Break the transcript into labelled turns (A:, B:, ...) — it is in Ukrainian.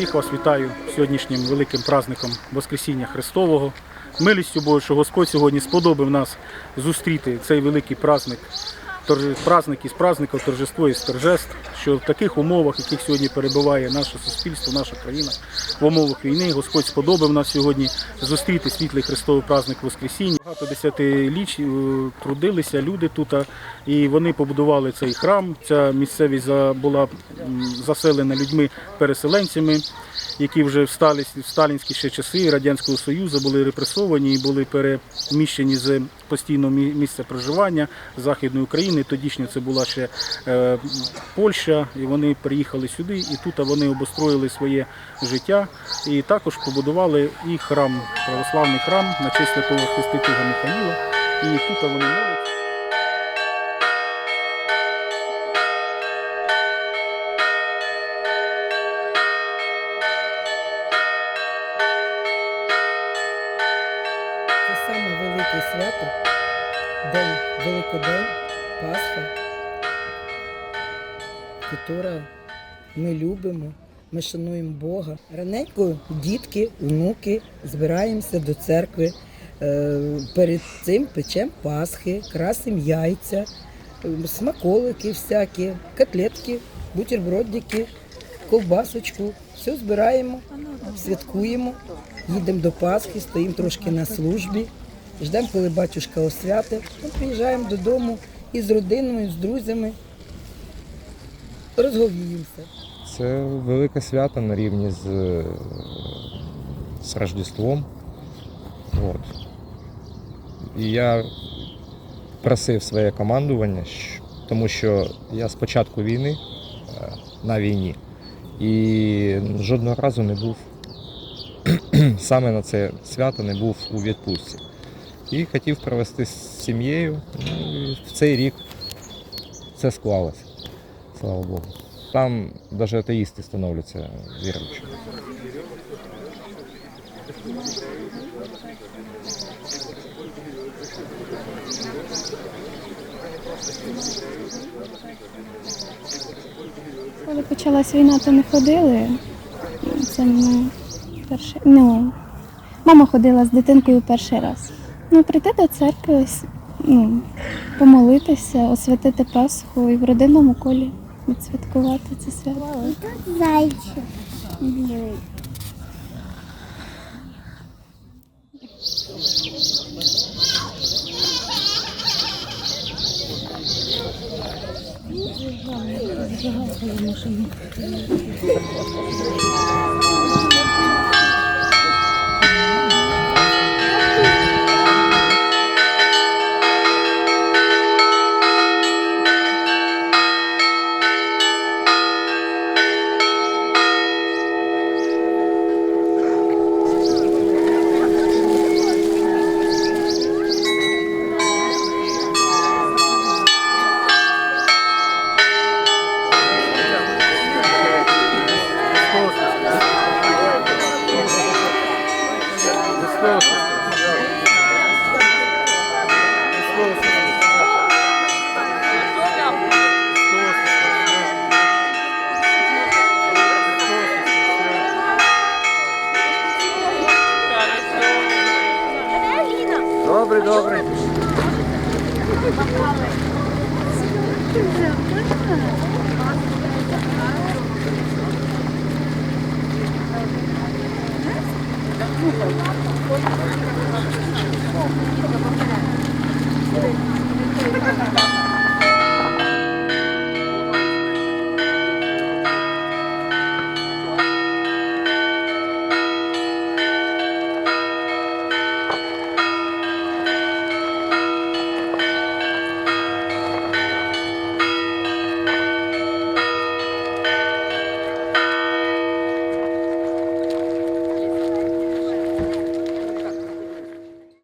A: Всіх вас вітаю сьогоднішнім великим праздником Воскресіння Христового. Милістю Божою, що Господь сьогодні сподобав нас зустріти цей великий праздник, праздник із праздників, торжество із торжеств, що в таких умовах, в яких сьогодні перебуває наше суспільство, наша країна, в умовах війни, Господь сподобав нас сьогодні зустріти світлий Христовий праздник Воскресіння. Багато десятиліч е, трудилися люди тут, і вони побудували цей храм. Ця місцевість була заселена людьми-переселенцями, які вже в сталінські ще часи Радянського Союзу були репресовані і були переміщені з постійного мі- місця проживання Західної України. Тодішньо це була ще е, Польща, і вони приїхали сюди, і тут вони обустроїли своє життя. І також побудували і храм, православний храм на честь святого Хрестителя Михаїла. І тут вони моляться.
B: Саме велике свято, День Великодень, Пасха, яке ми любимо, ми шануємо Бога. Раненько дітки, внуки збираємося до церкви. Е, Перед цим печемо Пасхи, красимо яйця, е, смаколики всякі, котлетки, бутербродики, ковбасочку. Все збираємо, святкуємо, їдемо до Пасхи, стоїмо трошки на службі, ждемо, коли батюшка освятить. Приїжджаємо додому і з родиною, і з друзями. Розговіємося.
C: Це велике свято на рівні з, з Рождеством. От. І я просив своє командування, тому що я з початку війни е, на війні і жодного разу не був саме на це свято не був у відпустці. І хотів провести з сім'єю. Ну, в цей рік це склалося. Слава Богу. Там навіть атеїсти становляться віруючими.
D: Коли почалась війна, то не ходили. Це ну, перший. Ну, мама ходила з дитинкою перший раз. Ну, прийти до церкви, ну, помолитися, освятити Пасху і в родинному колі відсвяткувати це свято.
E: Зайчик. загавкала машина.
C: Добре, добре.
E: Дуже